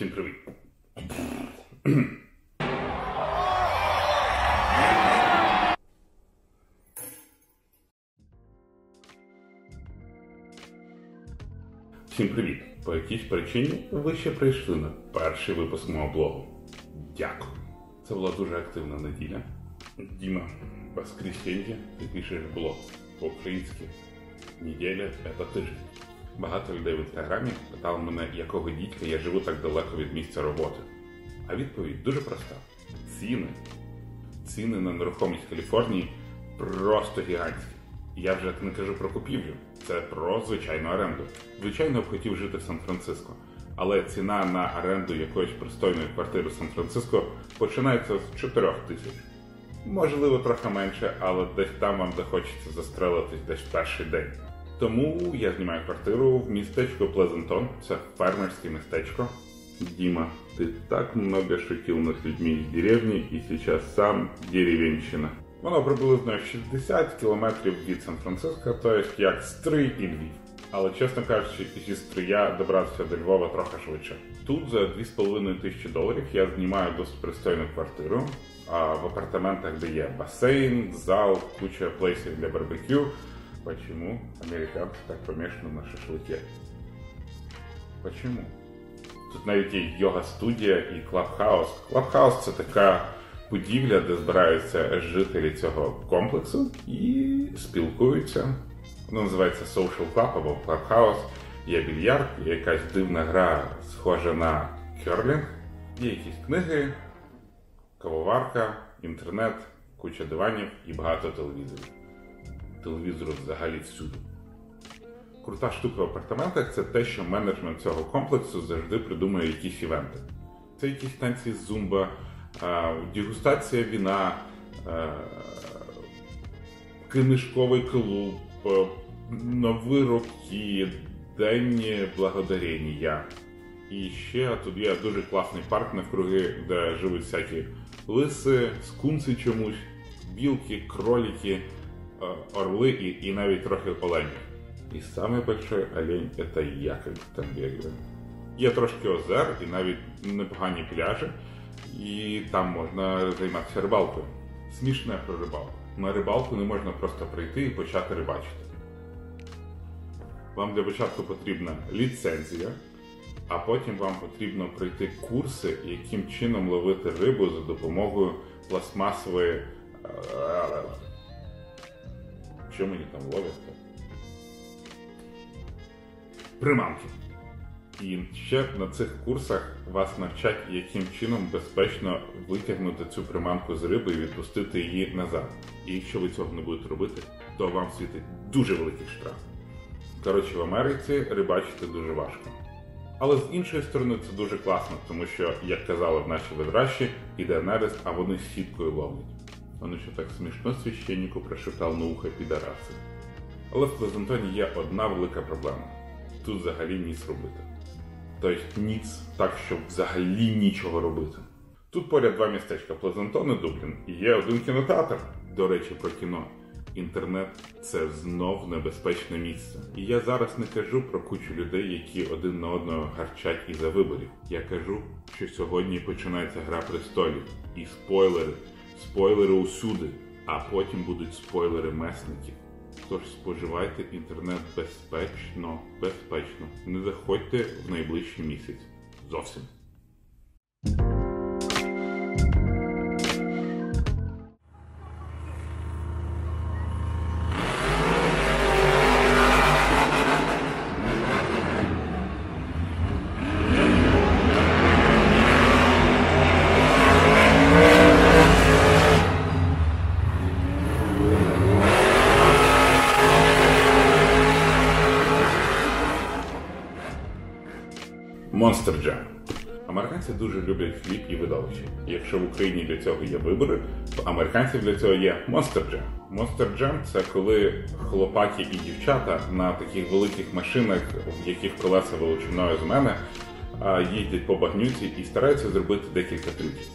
Всім привіт. Всім привіт! По якійсь причині ви ще прийшли на перший випуск мого блогу. Дякую. Це була дуже активна неділя. Діма, воскресенье ти пишеш блог по-українськи. Неділя це тиждень. Багато людей в інстаграмі питали мене, якого дідька я живу так далеко від місця роботи. А відповідь дуже проста: ціни. Ціни на нерухомість в Каліфорнії просто гігантські. Я вже не кажу про купівлю, це про звичайну оренду. Звичайно, б хотів жити в Сан-Франциско, але ціна на оренду якоїсь пристойної квартири в Сан-Франциско починається з 4 тисяч. Можливо, трохи менше, але десь там вам захочеться застрелитись десь в перший день. Тому я знімаю квартиру в містечко Плезентон, це фермерське містечко. Дима, ты так много шутил над людьми из деревни и сейчас сам деревенщина. Воно приблизно 60 кілометрів від Сан-Франциско, тобто як Стрий і Львів. Але, чесно кажучи, зі Стрия добратися до Львова трохи швидше. Тут за 2,5 тисячі доларів я знімаю досить пристойну квартиру а в апартаментах, де є басейн, зал, куча плейсів для барбекю. Почему американцы так помешаны на шашлыке? Почему? Тут навіть є йога-студія і клабхаус. Клабхаус це така будівля, де збираються жителі цього комплексу і спілкуються. Воно називається Social Club або Clubhouse. Є більярд, є якась дивна гра, схожа на керлінг, є якісь книги, кавоварка, інтернет, куча диванів і багато телевізорів. Телевізору взагалі всюди. Крута штука в апартаментах це те, що менеджмент цього комплексу завжди придумує якісь івенти. Це якісь танці зумба, дегустація віна, книжковий клуб, нові роки, День благодарення. І ще тут є дуже класний парк навкруги, де живуть всякі лиси, скунси чомусь, білки, кролики, орли і, і навіть трохи оленів. І самый большой олень это я, как там бегаю. Є трошки озер і навіть непогані пляжі, і там можна займатися рибалкою. Смішне про рибалку. На рибалку не можна просто прийти і почати рибачити. Вам для початку потрібна ліцензія, а потім вам потрібно пройти курси, яким чином ловити рибу за допомогою пластмасової. Що мені там ловять? приманки. І ще на цих курсах вас навчать, яким чином безпечно витягнути цю приманку з риби і відпустити її назад. І якщо ви цього не будете робити, то вам світить дуже великий штраф. Коротше, в Америці рибачити дуже важко. Але з іншої сторони це дуже класно, тому що, як казали в нашій видращі, іде нерест, а вони сіткою ловлять. Вони що так смішно священнику прошептав на ухо підараси. Але в Плезентоні є одна велика проблема тут взагалі ніц робити. Тобто ніц так, щоб взагалі нічого робити. Тут поряд два містечка Плезантон і Дублін, і є один кінотеатр. До речі, про кіно. Інтернет це знов небезпечне місце. І я зараз не кажу про кучу людей, які один на одного гарчать із за виборів. Я кажу, що сьогодні починається гра престолів і спойлери, спойлери усюди, а потім будуть спойлери месників. Тож споживайте інтернет безпечно, безпечно. Не заходьте в найближчий місяць. Зовсім. Monster Jam. Американці дуже люблять хліб і видовище. Якщо в Україні для цього є вибори, то американців для цього є Monster Jam. Monster Jam – це коли хлопаки і дівчата на таких великих машинах, в яких колеса величиною з мене, їздять по багнюці і стараються зробити декілька трюків.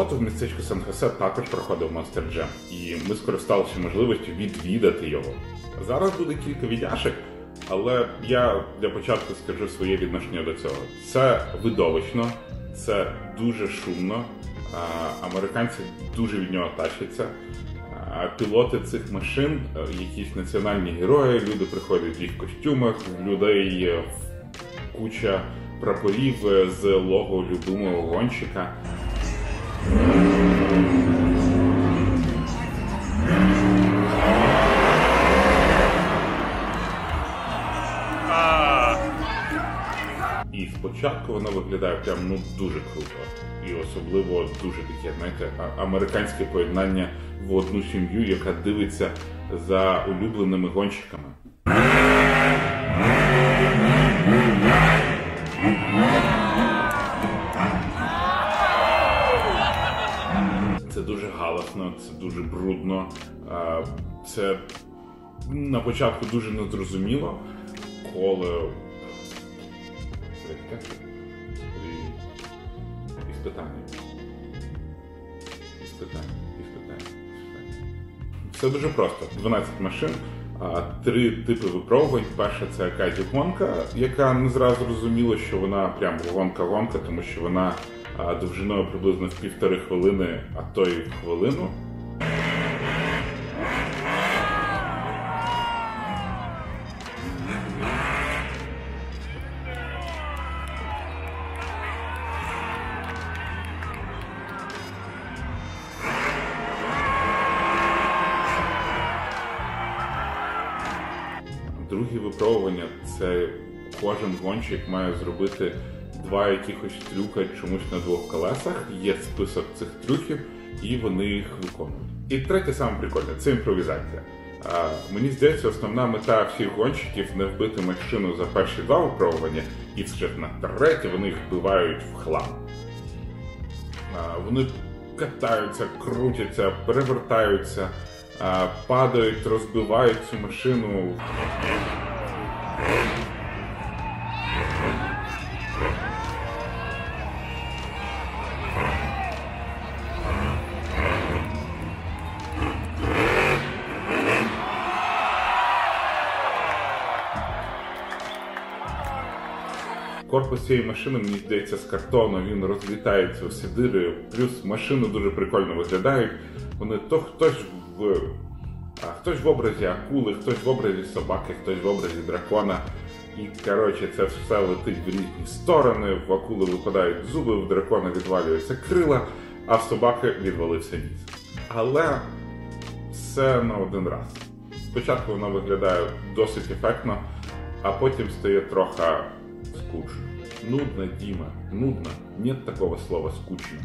Суботу в містечку Сан-Хосе також проходив Monster Jam, і ми скористалися можливістю відвідати його. Зараз буде кілька відяшек, але я для початку скажу своє відношення до цього. Це видовищно, це дуже шумно. Американці дуже від нього тащаться. Пілоти цих машин, е, якісь національні герої, люди приходять в їх костюмах, людей куча прапорів е, з лого любимого гонщика. І спочатку воно виглядає прям ну дуже круто. І особливо дуже таке, знаєте, американське поєднання в одну сім'ю, яка дивиться за улюбленими гонщиками. Це дуже галасно, це дуже брудно. Це на початку дуже незрозуміло, коли Іспитання. Іспитання, іспитання, іспитання. Все дуже просто. 12 машин, три типи випробувань. Перша це якась гонка, яка не зразу зрозуміла, що вона прям гонка-гонка, тому що вона довжиною приблизно в півтори хвилини, а то й хвилину. Друге випробування це кожен гонщик має зробити два якихось трюка чомусь на двох колесах. Є список цих трюків, і вони їх виконують. І третє саме прикольне це імпровізація. Мені здається, основна мета всіх гонщиків не вбити машину за перші два випробування, і вже на третє вони їх вбивають в хлам. Вони катаються, крутяться, перевертаються падають, розбивають цю машину. Корпус цієї машини, мені здається, з картону, він розлітається у сидири, плюс машини дуже прикольно виглядають. Вони то хтось в хтось в образі акули, хтось в образі собаки, хтось в образі дракона. І коротше, це все летить в різні сторони, в акули випадають зуби, в дракона відвалюються крила, а в собаки відвалився ніс. Але все на один раз. Спочатку воно виглядає досить ефектно, а потім стає трохи скучно. Нудно, Діма, нудно. Нет такого слова скучно.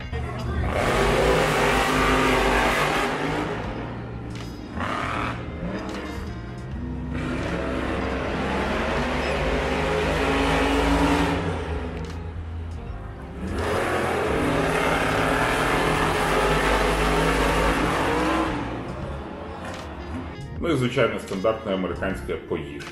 І, звичайно, стандартне американське поїж.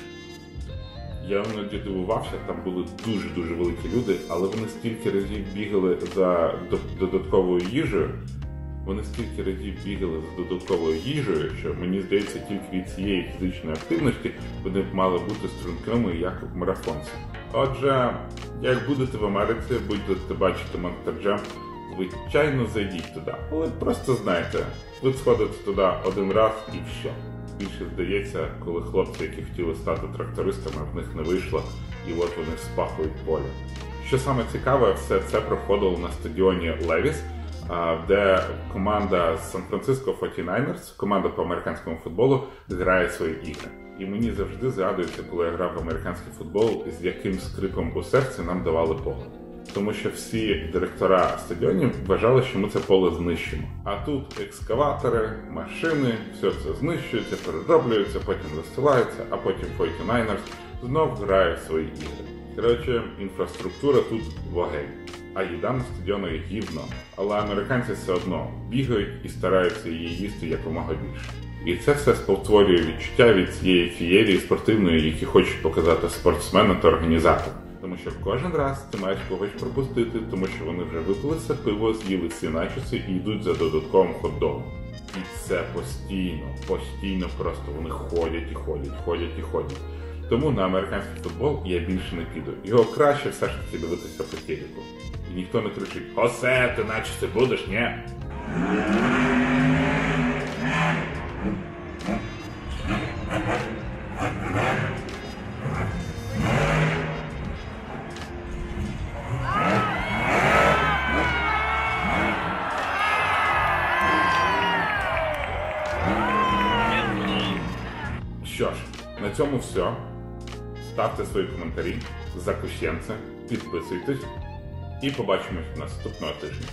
Я іноді дивувався, там були дуже-дуже великі люди, але вони стільки разів бігали за додатковою їжею. Вони стільки разів бігали за додатковою їжею, що мені здається, тільки від цієї фізичної активності вони б мали бути стрункими, як марафонці. Отже, як будете в Америці, будете бачити Монтер звичайно зайдіть туди. Але просто знайте, ви сходите туди один раз і все більше здається, коли хлопці, які хотіли стати трактористами, в них не вийшло, і от вони спахують поле. Що саме цікаве, все це проходило на стадіоні Левіс, де команда Сан-Франциско 49ers, команда по американському футболу, грає свої ігри. І мені завжди згадується, коли я грав в американський футбол, з яким скрипом у серці нам давали поле тому що всі директора стадіонів вважали, що ми це поле знищимо. А тут екскаватори, машини, все це знищується, перероблюється, потім розсилається, а потім 49ers знов грає свої ігри. Коротше, інфраструктура тут вогель. А їда на стадіонах гівно. Але американці все одно бігають і стараються її їсти якомога більше. І це все спотворює відчуття від цієї фієрії спортивної, які хочуть показати спортсмени та організатори. Тому що кожен раз ти маєш когось пропустити, тому що вони вже випили це пиво, з'їли всі начоси і йдуть за додатковим хот-догом. І це постійно, постійно просто вони ходять і ходять, ходять і ходять. Тому на американський футбол я більше не піду. Його краще все ж таки дивитися по телеку. І ніхто не кричить: Осе, ти наче це будеш, ні? Цьому все. Ставте свої коментарі, закущенце, підписуйтесь і побачимось наступного тижня.